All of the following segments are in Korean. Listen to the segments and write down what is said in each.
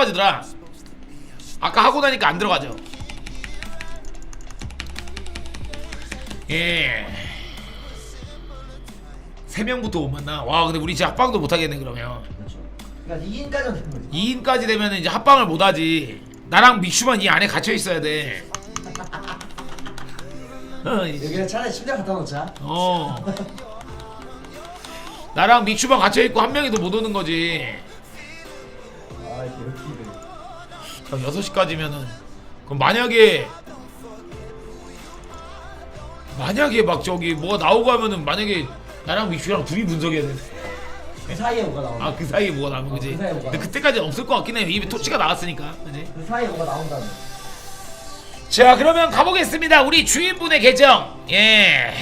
가지더라. 아까 하고 나니까 안 들어가죠. 예. 세 명부터 못 만나. 와, 근데 우리 진짜 합방도 못 하겠네 그러면. 그렇죠. 그러니까 2인까지는 되는 거지. 2인까지 되면 이제 합방을 못 하지. 나랑 믹슈만 이 안에 갇혀 있어야 돼. 어, 이제. 여기는 차라리 침대 갖다 놓자. 어. 나랑 믹슈만 갇혀 있고 한 명이 더 못 오는 거지. 아 개웃기네. 그럼 6시까지면은 그럼 만약에 만약에 막 저기 뭐가 나오고 하면은 만약에 나랑 믹슈랑 둘이 분석해야 돼. 그 사이에 뭐가 나온다. 아그 사이에 뭐가 나오는 거지. 그 사이에 뭐가 근데 그때까지는 없을 것 같긴 해. 입에 토치가 나왔으니까. 그지? 그 사이에 뭐가 나온다는. 자 그러면 가보겠습니다. 우리 주인분의 계정 예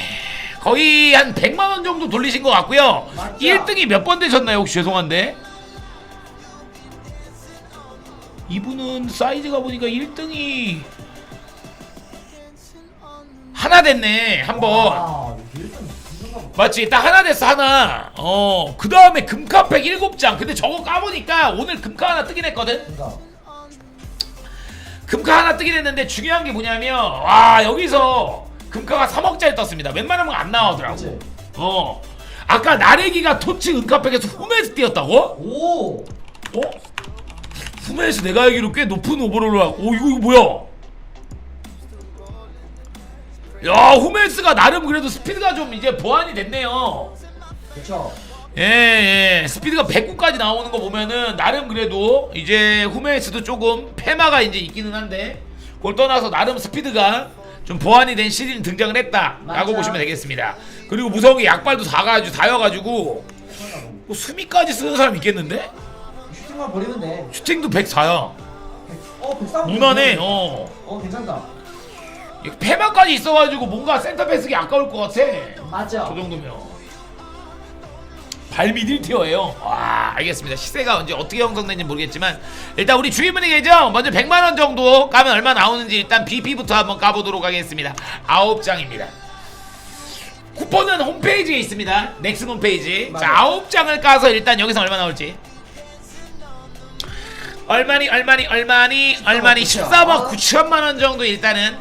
거의 한 100만 원 정도 돌리신 것 같고요. 맞죠? 1등이 몇 번 되셨나요? 혹시 죄송한데 이분은 사이즈가 보니까 1등이 하나 됐네 한 번. 아, 일단 무슨 맞지? 딱 하나 됐어 하나. 어 그 다음에 금카팩 7장. 근데 저거 까보니까 오늘 금카 하나 뜨긴 했거든. 그러니까 금카 하나 뜨긴 했는데 중요한 게 뭐냐면 와 여기서 금카가 3억짜리 떴습니다. 웬만하면 안 나오더라고. 그치? 어. 아까 나래기가 토치 은카팩에서 후메스 뛰었다고? 오. 어? 후메스 내가 알기로 꽤 높은 오버롤을 하고 오 이거 이거 뭐야? 야 후메스가 나름 그래도 스피드가 좀 이제 보완이 됐네요. 그렇죠. 예, 예. 스피드가 109까지 나오는 거 보면은 나름 그래도 이제 후메이스도 조금 페마가 이제 있기는 한데 그걸 떠나서 나름 스피드가 좀 보완이 된 시즌 등장을 했다라고 맞아. 보시면 되겠습니다. 그리고 무성이 약발도 다가지고 다여가지고 뭐 수미까지 쓰는 사람 있겠는데? 슈팅만 버리면 돼. 슈팅도 104야. 어, 103. 무난해. 어. 어, 괜찮다. 이 페마까지 있어가지고 뭔가 센터 패스기 아까울 것 같아. 맞죠? 그 정도면 발밑 1티어예요 와 알겠습니다 시세가 언제 어떻게 형성된지 모르겠지만 일단 우리 주인분의 계정 먼저 100만 원 정도 까면 얼마 나오는지 일단 BP부터 한번 까보도록 하겠습니다 9장입니다 쿠폰은 홈페이지에 있습니다 넥슨 홈페이지 자 맞아요. 9장을 까서 일단 여기서 얼마 나올지 얼마니 얼마니 얼마니 얼마니 9천. 14억 9천만 원 정도 일단은.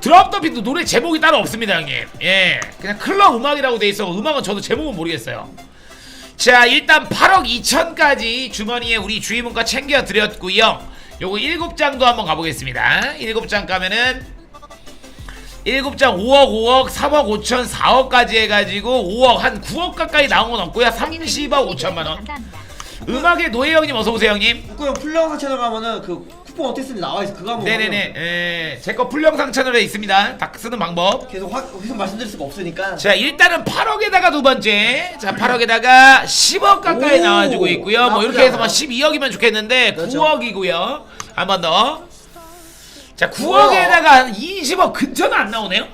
드랍 더피도 노래 제목이 따로 없습니다 형님. 예. 그냥 클럽 음악이라고 돼 있어. 음악은 저도 제목은 모르겠어요. 자 일단 8억 2천까지 주머니에 우리 주인분과 챙겨 드렸고요. 요거 7장도 한번 가보겠습니다. 7장 가면은 7장 5억 5억 3억 5천 4억까지 해가지고 5억 한 9억 가까이 나온 건 없고요. 30억 5천만원 음악의 노예 형님 어서 오세요 형님. 북구 형 풀영상 채널 가면은 그 쿠폰 어떻게 쓰는지 나와 있어. 그거 한번 네네네. 예, 제거 풀영상 채널에 있습니다. 다 쓰는 방법. 계속 확 계속 말씀드릴 수가 없으니까. 자 일단은 8억에다가 두 번째. 자 8억에다가 10억 가까이 오, 나와주고 있고요. 뭐 나쁘지 이렇게 해서 뭐 않아요. 12억이면 좋겠는데 그렇죠. 9억이고요. 한 번 더 자 9억에다가 한 20억 근처는 안 나오네요?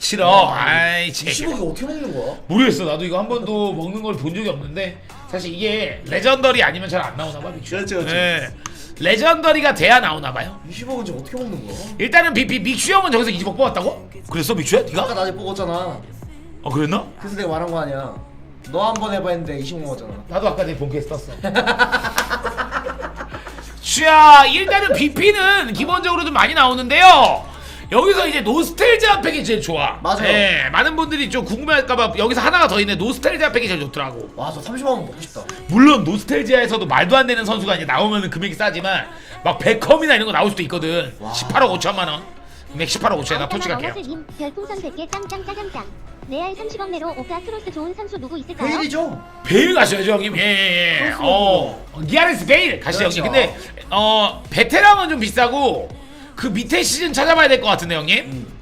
7억. 와, 아이 제 20억이 어떻게 먹는 거야? 모르겠어. 나도 이거 한 번도 먹는 걸 본 적이 없는데 사실 이게 레전더리 아니면 잘 안 나오나 봐 믹슈 그렇죠, 그렇죠. 예. 레전더리가 돼야 나오나 봐요 20억은 지금 어떻게 먹는 거야? 일단은 비, 비, 믹슈 형은 저기서 20억 뽑았다고? 그랬어 믹슈야? 아까 네가? 낮에 뽑았잖아. 어 그랬나? 그래서 내가 말한 거 아니야. 너 한 번 해봐 했는데 20억 먹었잖아. 나도 아까 내 본캐스 떴어. 자, 일단은 BP는 기본적으로 좀 많이 나오는데요. 여기서 이제 노스텔지아 팩이 제일 좋아. 맞아요. 예, 많은 분들이 좀 궁금할까봐 여기서 하나가 더 있네. 노스텔지아 팩이 제일 좋더라고. 와, 저 30억 원 먹고 싶다. 물론 노스텔지아에서도 말도 안 되는 선수가 이제 나오면 금액이 싸지만 막 베컴이나 이런 거 나올 수도 있거든. 와. 18억 5천만 원. 금액 18억 5천에 나 토치 갈게요. 님 별풍선 100개 짱짱 짜장짱 레알 30억 내로 오빠 크로스 좋은 선수 누구 있을까요? 베일이죠? 베일 가셔야죠 형님 예 예예 그렇죠. 어 기아레스 베일 가시죠 그렇죠. 형님 근데 어 베테랑은 좀 비싸고 그 밑에 시즌 찾아봐야 될 것 같은데 형님 음.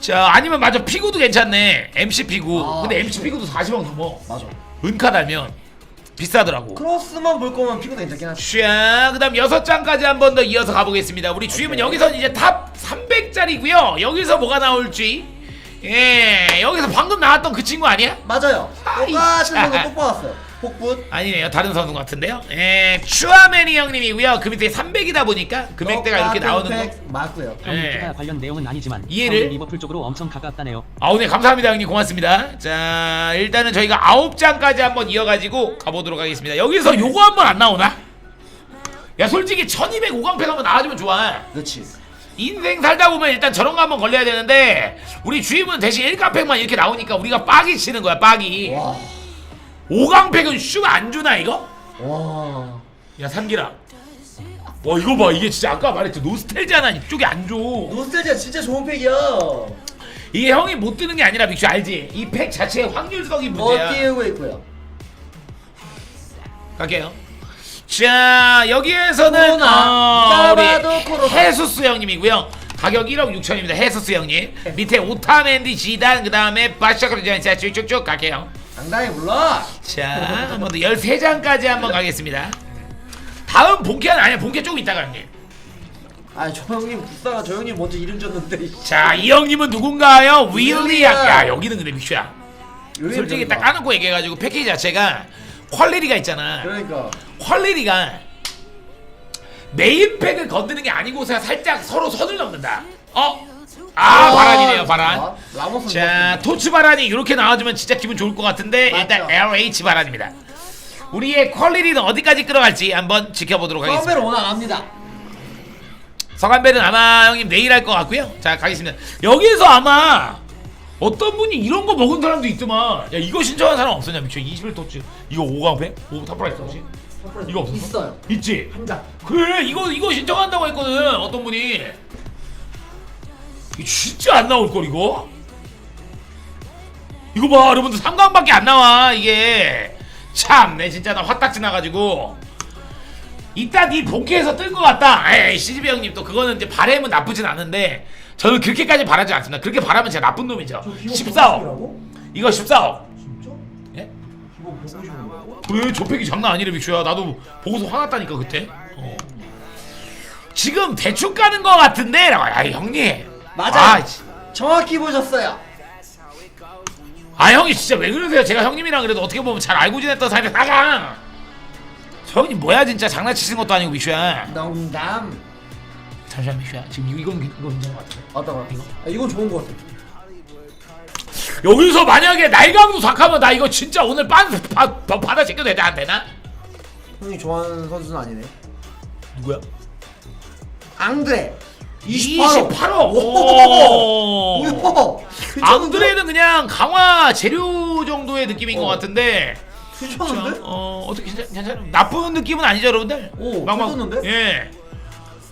자 아니면 맞아 피구도 괜찮네 MC 피구 아, 근데 MC 피구. 피구도 40억 넘어 맞아. 은카 달면 비싸더라고 크로스만 볼 거면 피곤 괜찮긴 하지. 자 그다음 여섯 장까지 한 번 더 이어서 가보겠습니다 우리 주임은. 여기서 이제 탑 300짜리고요 여기서 뭐가 나올지 예 여기서 방금 나왔던 그 친구 아니야? 맞아요. 아이, 똑같은 자. 거 뽑아왔어요. 복붙. 아니네요 다른 선수 같은데요 예 추아메니 형님이고요 그 밑에 300이다 보니까 금액대가 이렇게 나오는 거 거. 맞고요. 예. 가 관련 내용은 아니지만 이해를? 리버풀 쪽으로 엄청 가깝다네요. 아우 네 감사합니다 형님 고맙습니다 자 일단은 저희가 9장까지 한번 이어가지고 가보도록 하겠습니다 여기서 요거 한번 안 나오나? 야 솔직히 1200 오강팩 한번 나와주면 좋아 그렇지. 인생 살다 보면 일단 저런 거 한번 걸려야 되는데 우리 주임은 대신 1강팩만 이렇게 나오니까 우리가 빡이 치는 거야 빡이 와. 5강팩은 슈안 주나 이거? 와. 야 삼기라 와 이거 봐 이게 진짜 아까 말했지 노스텔지아나 이쪽에 안 줘 노스텔지아 진짜 좋은 팩이야. 이게 형이 못 뜨는 게 아니라 믹슈 알지? 이 팩 자체의 확률성이 문제야 어 띄우고 있고요. 갈게요 자 여기에서는 코로나. 어, 우리 코로나. 헤수스 형님이고요 가격 1억 6천입니다 헤수스 형님 밑에 오타멘디 지단 그 다음에 바샤크르전 자 쭉쭉쭉 갈게요 당당히 불러. 자 한번 더 13장까지 한번 가겠습니다 다음 본캐는 아니야 본캐 조금 있다가 형님 아 저 형님 불쌍한 저 형님 먼저 이름 줬는데. 자이 형님은 누군가요? 윌리야 윌리야. 야 여기는 근데 믹슈야 솔직히 딱 까놓고 얘기해가지고 패키지 자체가 퀄리티가 있잖아 그러니까. 퀄리티가 메인팩을 건드는 게 아니고서 살짝 서로 선을 넘는다 어? 아 바란이네요 바란 아, 라모스. 자 토츠 바란이 이렇게 나와주면 진짜 기분 좋을 것 같은데 일단 맞죠. LH 바란입니다 우리의 퀄리티는 어디까지 끌어갈지 한번 지켜보도록 하겠습니다 처음에는 오나 갑니다. 서간벨은 아마 형님 내일 할 것 같고요 자 가겠습니다 여기에서 아마 어떤 분이 이런 거 먹은 사람도 있더만 야 이거 신청한 사람 없었냐 미쳐 21 토츠 이거 5강팩? 5 탑프라이스 혹시? 이거 없었어? 있어요. 있지? 한 장. 그래 이거 이거 신청한다고 했거든 어떤 분이 이거 진짜 안 나올걸 이거? 이거 봐 여러분들 3강밖에 안 나와 이게. 참내 진짜 나 화딱 지 나가지고. 일단 이 본캐에서 뜰 것 같다. 에이 CGV 형님 또 그거는 이제 바램은 나쁘진 않은데 저는 그렇게까지 바라지 않습니다. 그렇게 바라면 제가 나쁜 놈이죠. 14억. 이거 14억. 진짜? 예? 이거 보고 싶은 거야? 그래 조팩이 장난 아니래 빅쇼야. 나도 보고서 화났다니까 그때. 어. 지금 대충 까는 거 같은데? 라고. 아 형님 맞아. 아, 씨. 정확히 보셨어요. 아 형이 진짜 왜 그러세요 제가 형님이랑 그래도 어떻게 보면 잘 알고 지냈던 사이인데 나가 저 형님 뭐야 진짜 장난치는 것도 아니고 빅쇼야 농담. 잠시만 빅쇼야 지금 이거 이건 이거 괜찮은 것 같아 어떤 거? 이거? 아, 이건 좋은 거 같아. 여기서 만약에 날강도 삭하면 나 이거 진짜 오늘 빤 바, 바, 받아 제껴도 되나 안 되나? 형이 좋아하는 선수는 아니네. 누구야? 앙드레. 28억 28억. 오. 뭐야? 앙드레는 그냥 강화 재료 정도의 느낌인 것 어. 같은데 괜찮은데? 어 어떻게 괜찮, 괜찮아 나쁜 느낌은 아니죠 여러분들 오, 괜찮은데? 예,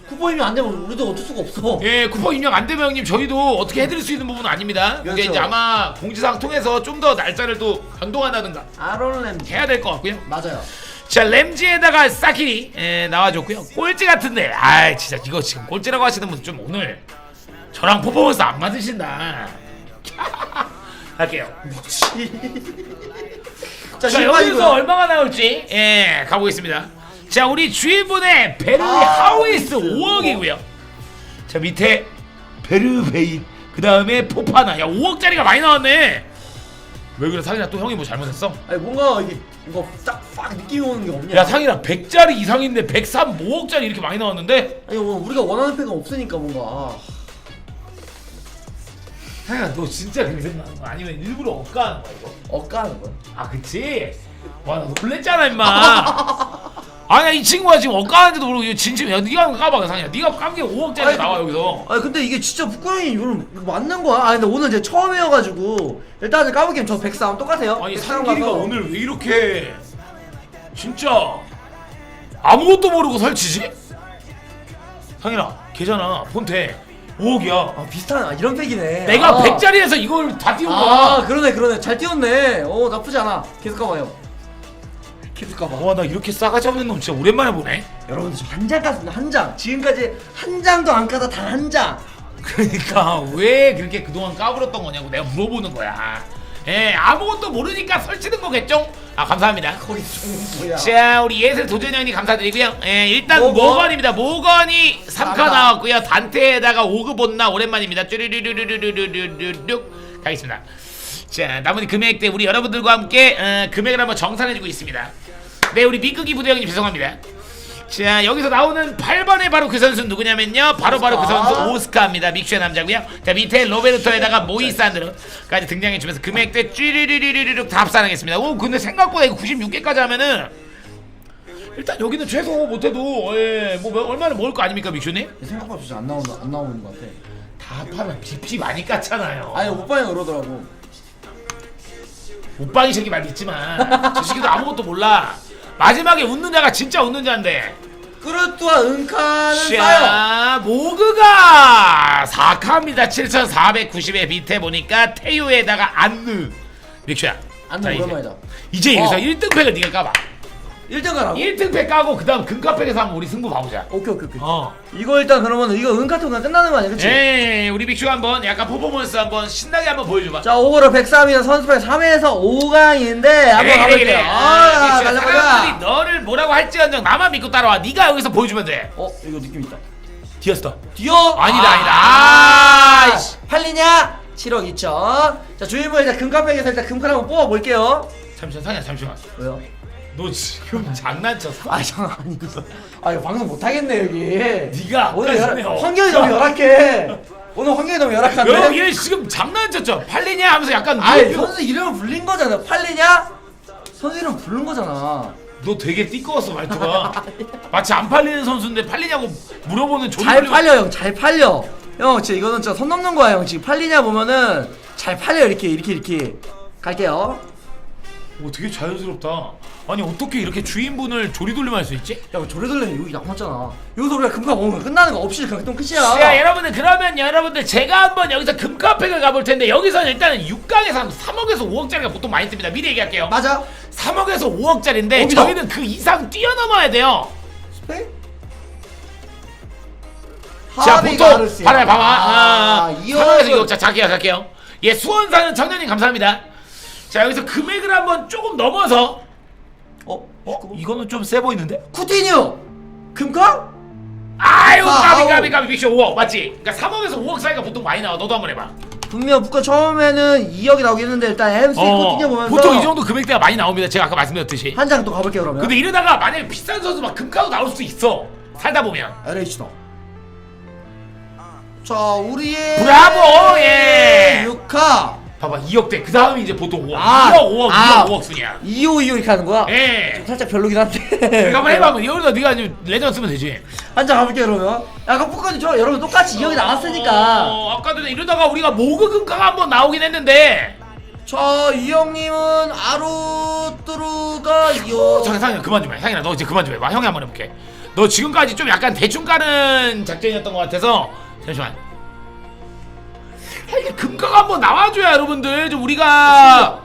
쿠퍼임이 안 되면 우리도 어쩔 수가 없어. 예 쿠퍼 입력 안 되면 형님 저희도 어떻게 해드릴 수 있는 부분은 아닙니다 그게 그렇죠. 이제 아마 공지사항 통해서 좀 더 날짜를 또 변동한다든가 램지. 해야 될 것 같고요 맞아요. 자 램지에다가 사키리 예, 나와줬고요. 꼴찌 같은데 아 진짜 이거 지금 꼴찌라고 하시는 분 좀 오늘 저랑 퍼포먼스 안 맞으신다. 할게요. 자, 자 신발이고요. 여기서 얼마가 나올지 예 가보겠습니다. 자 우리 주인분의 베르 아, 하우이스 하우이스 5억이고요. 자 밑에 베르베인 그 다음에 포파나. 야 5억짜리가 많이 나왔네. 왜 그래? 상이나 또 형이 뭐 잘못했어? 아니 뭔가 이게 이거 딱팍 느낌이 오는 게 없냐? 야 상이나 100짜리 이상인데 103 5억짜리 이렇게 많이 나왔는데 아니 뭐 우리가 원하는 팩은 없으니까 뭔가. 상이나 너 진짜 그렇게 생각하는? 아니면 일부러 억까하는 거야 이거? 억까는 거야. 아 그치? 와나 놀랬잖아 임마 아니 이 친구가 지금 억까하는데도 모르고 이거 진심 야 니가 한번 까봐 상이야 니가 깐게 5억짜리 아니, 나와 여기서 아니 근데 이게 진짜 북구형이 이거 맞는 거야? 아 근데 오늘 제가 처음 해여가지고 일단은 까볼게요. 저 백삼 똑같아요. 아니 상길이가 가서. 오늘 왜 이렇게 진짜 아무것도 모르고 설치지? 상일아 걔잖아 폰테 5억이야 아 비슷한 아, 이런 팩이네. 내가 아. 100짜리에서 이걸 다 띄운 거야 아 그러네 그러네 잘 띄웠네. 어 나쁘지 않아. 계속 까봐요. 계속 까봐. 와 나 이렇게 싸가지 없는 놈 진짜 오랜만에 보네 여러분들 저 한장 깠습니다 한 장. 지금까지 한 장도 안 까다 단 한 장. 그러니까 왜 그렇게 그동안 까불었던 거냐고 내가 물어보는 거야 예 아무것도 모르니까 설치는 거겠죠? 아 감사합니다 거기 좀 뭐야? 자 우리 예슬 도전형님 감사드리고요 예 일단 모건. 모건입니다 모건이 3카 삼카. 나왔고요 단테에다가 5급 온나 오랜만입니다 쭈르르르르르르르륵 가겠습니다 자 남은 금액대 우리 여러분들과 함께 어, 금액을 한번 정산해주고 있습니다 네 우리 미끄기 부대형님 죄송합니다 자 여기서 나오는 8번에 바로 그 선수 누구냐면요 바로 바로 그 선수 오스카입니다 믹슈의 남자고요 자 밑에 로베르토에다가 모이산드로까지 등장해주면서 금액대 쭈르르르르륵 다 합산하겠습니다 오 근데 생각보다 이거 96개까지 하면은 일단 여기는 최소 못해도 예, 뭐 얼마나 먹을 거 아닙니까 믹슈님? 생각보다 진짜 안 나오는 안 나오는 것 같아. 다 파면 빕비 많이 깠잖아요. 아니 오빠가 그러더라고. 오빵이 새끼 말 믿지만 저 새끼도 아무것도 몰라. 마지막에 웃는 자가 진짜 웃는 자인데. 끄르뚜와 은카는 싸요. 자, 모그가 4카입니다. 7,490에 밑에 보니까 태유에다가 안느. 믹슈야. 안느 자, 이제. 오랜만이다. 이제 여기서 어. 1등팩을 네가 까봐. 1등 가라고? 1등팩 까고 그다음 금카팩에서 한번 우리 승부 봐보자. 오케이 오케이 오케이. 어. 이거 일단 그러면 이거 은카통가 끝나는 거 아니야, 그치? 예, 우리 믹슈 한번 약간 퍼포먼스 한번 신나게 한번 보여줘봐. 자 오버로 103이나 선수패 3에서 5강인데 한번 그래, 가볼게요. 그래. 아, 믹슈야, 가자 사람들이 가자. 너를 뭐라고 할지언정 나만 믿고 따라와. 네가 여기서 보여주면 돼. 어 이거 느낌 있다. 디었어. 디어 아니다, 아니다. 아, 아이씨. 팔리냐? 7억 2천. 자 주인분 일단 금카팩에서 일단 금카 한번 뽑아볼게요. 잠시만, 상이야, 잠시만. 왜요? 너 지금 장난쳤어? 아 잠깐 아니었어. 아 이거 방송 못 하겠네 여기. 네가 오늘 아까 열- 전에 어. 환경이 너무 열악해. 오늘 환경이 너무 열악한데. 야, 얘 지금 장난쳤죠? 팔리냐 하면서 약간 아이 물음표. 선수 이름을 불린 거잖아. 팔리냐? 선수 이름 부른 거잖아. 너 되게 띠꺼웠어 말투가. 마치 안 팔리는 선수인데 팔리냐고 물어보는 조리 잘 팔려 형, 잘 팔려. 형, 진짜 이거는 진짜 선 넘는 거야 형. 지금 팔리냐 보면은 잘 팔려 이렇게 이렇게 이렇게. 갈게요. 오, 되게 자연스럽다. 아니 어떻게 이렇게 주인분을 조리돌림할 수 있지? 야, 조리돌리면 여기 나왔잖아. 여기서 우리가 금가 먹으면 끝나는 거 없이 그냥 또 끝이야. 자 여러분들 그러면 여러분들 제가 한번 여기서 금카팩을 가볼 텐데 여기서는 일단은 6강에서 한 3억에서 5억짜리가 보통 많이 뜹니다. 미리 얘기할게요. 맞아. 3억에서 5억짜리인데 여기서. 저희는 그 이상 뛰어넘어야 돼요. 스페인? 자 하비 보통 가르시아. 봐라 봐봐. 아, 아, 이 3억에서 형은 2억 자 자기야 자기요. 예 수원 사는 청년님 감사합니다. 자 여기서 금액을 한번 조금 넘어서 어? 어 이거는 좀 세 보이는데? 쿠티뉴. 금가? 아유 아, 까비 아우. 까비 까비 빅쇼 5억 맞지? 그러니까 3억에서 5억 사이가 보통 많이 나와. 너도 한번 해봐. 분명 북가 처음에는 2억이 나오겠는데 일단 MC 어, 쿠티뉴 보면서 보통 이 정도 금액대가 많이 나옵니다. 제가 아까 말씀드렸듯이. 한 장 또 가볼게요 그러면. 근데 이러다가 만약에 비싼 선수 막 금가도 나올 수도 있어. 살다 보면. LH다. 자, 우리의 브라보, 예. 6카 봐봐 2억대. 그 다음이 이제 보통 5억. 아, 2억 5억 아. 2억 5억 순이야. 2호 2호 이렇게 하는 거야? 예. 살짝 별로긴 한데. 그러니까 한번 해봐. 한번. 여기다 네가 이제 레전드 쓰면 되지. 한장 가볼게요 그러면. 약간 포커는 저 여러분 똑같이 2억이 나왔으니까. 어, 아까 전에 이러다가 우리가 모그 금가가 한번 나오긴 했는데. 자, 이 형님은 아루뚜루가 2호. 잠깐 상이야 그만 좀 해. 상이야 너 이제 그만 좀 해봐. 형이 한번 해볼게. 너 지금까지 좀 약간 대충 까는 작전이었던 것 같아서 잠시만. 아, 이게 금가가 한번 나와줘야 여러분들 좀 우리가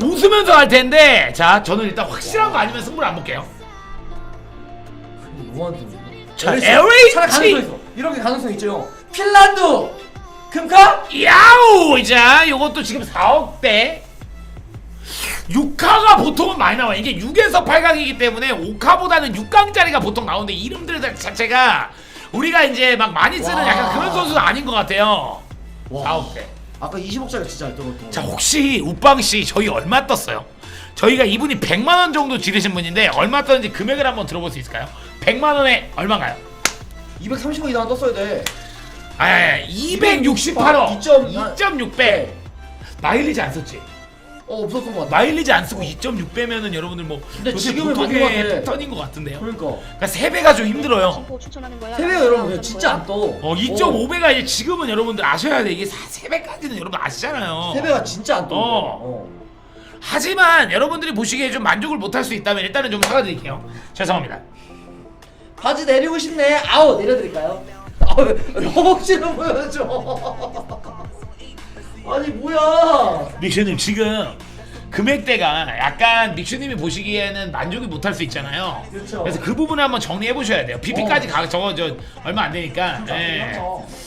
웃으면서 할 텐데 자 저는 일단 확실한 거 아니면 승부를 안 볼게요 뭐하는 자, LH. 차라리 가능성 있어. 이런 게 가능성 있죠 형. 핀란드. 금카? 야우 이제 요것도 지금 4억대 6카가 보통은 많이 나와 이게 6에서 8강이기 때문에 5카보다는 6강짜리가 보통 나오는데 이름들 자체가 우리가 이제 막 많이 쓰는 와. 약간 그런 선수는 아닌 것 같아요 와. 4억대 아까 20억짜리 진짜 잘 떨었던 자 혹시 우빵 씨 저희 얼마 떴어요? 저희가 이분이 100만 원 정도 지르신 분인데 얼마 떴는지 금액을 한번 들어볼 수 있을까요? 100만 원에 얼마인가요? 230억 이상 떴어야 돼. 아 268억 2.6 2.6배 마일리지 안 썼지? 어, 없었던 것 같아. 마일리지 안 쓰고 2.6 빼면은 여러분들 뭐 근데 요새 지금은 보통의 맞는 것 같아. 패턴인 것 같은데요. 그러니까. 그러니까 3배가 좀 힘들어요. 세배가 여러분 그냥 진짜 안 떠. 어 2.5배가 이제 지금은 여러분들 아셔야 돼. 이게 3배까지는 여러분 아시잖아요. 세배가 진짜 안 떠. 어. 어. 하지만 여러분들이 보시기에 좀 만족을 못할 수 있다면 일단은 좀 사과드릴게요. 죄송합니다. 바지 내리고 싶네. 아우 내려드릴까요? 아우 허벅지를 보여줘. 아니 뭐야? 믹슈님 지금 금액대가 약간 믹슈님이 보시기에는 만족이 못할 수 있잖아요. 그렇죠. 그래서 그 부분을 한번 정리해 보셔야 돼요. PP까지 가 저거 저 얼마 안 되니까. 예. 그렇죠.